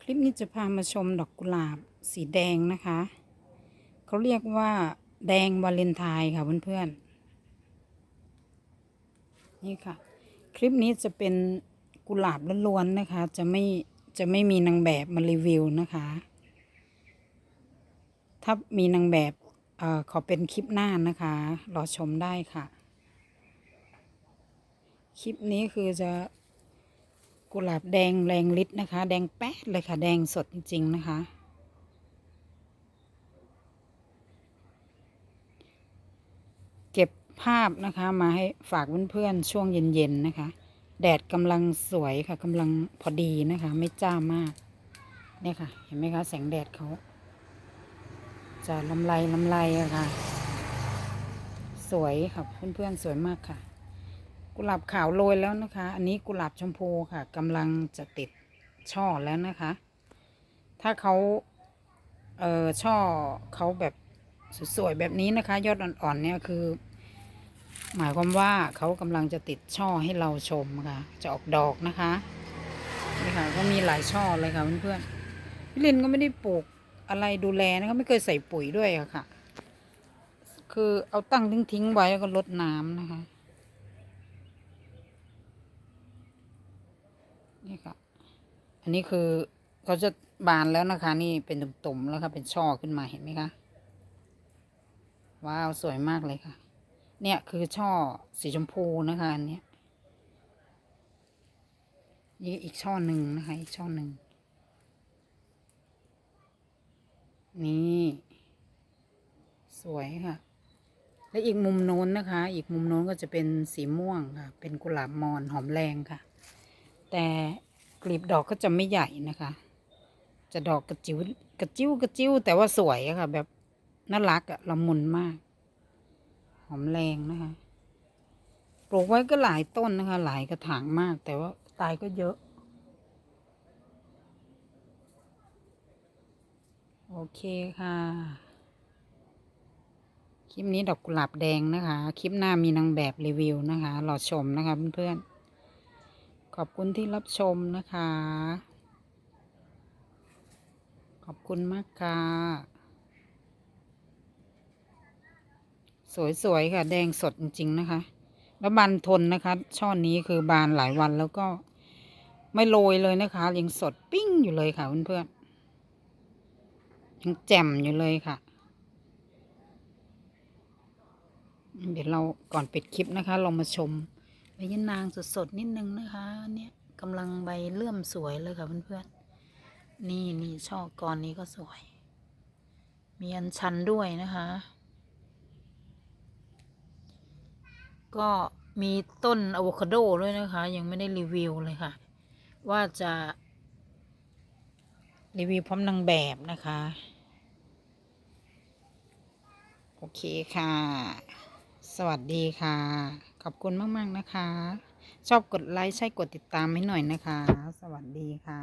คลิปนี้จะพามาชมดอกกุหลาบสีแดงนะคะ เขาเรียกว่าแดงวาเลนไทน์ค่ะเพื่อนๆ นี่ค่ะ คลิปนี้จะเป็นกุหลาบล้วนๆนะคะ จะไม่จะไม่มีนางแบบมารีวิวนะคะ ถ้ามีนางแบบเออขอเป็นคลิปหน้านะคะ รอชมได้ค่ะ คลิปนี้คือจะ กุหลาบแดงแรงฤทธิ์นะคะ แดงแป๊ดเลยค่ะ แดงสดจริง ๆ นะคะ เก็บภาพนะคะมาให้ฝากเพื่อนๆช่วงเย็น ๆ นะคะ แดดกำลังสวยค่ะกำลังพอดีนะคะ ไม่จ้ามาก เนี่ยค่ะ เห็นไหมคะแสงแดดเขาจะลำไรลำไรอะค่ะ สวยค่ะเพื่อนๆสวยมากค่ะ กุหลาบขาวโรยแล้วนะคะ อันนี้กุหลาบชมพูค่ะกำลังจะติดช่อแล้วนะคะ ถ้าเขาเอ่อช่อเขาแบบสวยๆแบบนี้นะคะ ยอดอ่อนๆเนี่ยคือ หมายความว่าเขากำลังจะติดช่อให้เราชมค่ะ จะออกดอกนะคะนี่ค่ะก็มีหลายช่อเลยค่ะเพื่อนๆพี่ลินก็ไม่ได้ปลูกอะไรดูแลนะคะไม่เคยใส่ปุ๋ยด้วยอะค่ะ คือเอาตั้งทิ้งๆไว้แล้วก็รดน้ำนะคะ นี่ค่ะ อันนี้คือเขาจะบานแล้วนะคะ นี่เป็นตุ่มๆแล้วค่ะ เป็นช่อขึ้นมาเห็นไหมคะ ว้าว สวยมากเลยค่ะ เนี่ยคือช่อสีชมพูนะคะ อันนี้นี่อีกช่อหนึ่งนะคะ อีกช่อหนึ่ง นี่ สวยค่ะ และอีกมุมโน้นนะคะ อีกมุมโน้นก็จะเป็นสีม่วงค่ะ เป็นกุหลาบมอนหอมแรงค่ะ แต่กลีบดอกก็จะไม่ใหญ่นะคะ จะดอกกระจิ๋วกระจิ้วกระจิ้วแต่ว่าสวยอะค่ะ แบบน่ารักอะละมุนมาก หอมแรงนะคะ ปลูกไว้ก็หลายต้นนะคะ หลายกระถางมาก แต่ว่าตายก็เยอะ โอเคค่ะ คลิปนี้ดอกกุหลาบแดงนะคะ คลิปหน้ามีนางแบบรีวิวนะคะรอชมนะคะเพื่อนๆ ขอบคุณที่รับชมนะคะ ขอบคุณมากค่ะ สวยๆค่ะ แดงสดจริงๆนะคะ แล้วบานทนนะคะ ช่อนี้คือบานหลายวันแล้วก็ไม่โรยเลยนะคะ ยังสดปิ้งอยู่เลยค่ะเพื่อนๆยังแจ่มอยู่เลยค่ะเดี๋ยวเราก่อนปิดคลิปนะคะเรามาชม ใบยะนางสดๆนิดนึงนะคะ เนี่ยกำลังใบเลื่อมสวยเลยค่ะเพื่อนๆ นี่นี่ช่อกรนี้ก็สวย มีอันชันด้วยนะคะ ก็มีต้นอะโวคาโดด้วยนะคะ ยังไม่ได้รีวิวเลยค่ะ ว่าจะ รีวิวพร้อมนางแบบนะคะ โอเคค่ะ สวัสดีค่ะ ขอบคุณมาก ๆ นะคะ ชอบกดไลค์ ใช่กดติดตามให้หน่อยนะคะ สวัสดีค่ะ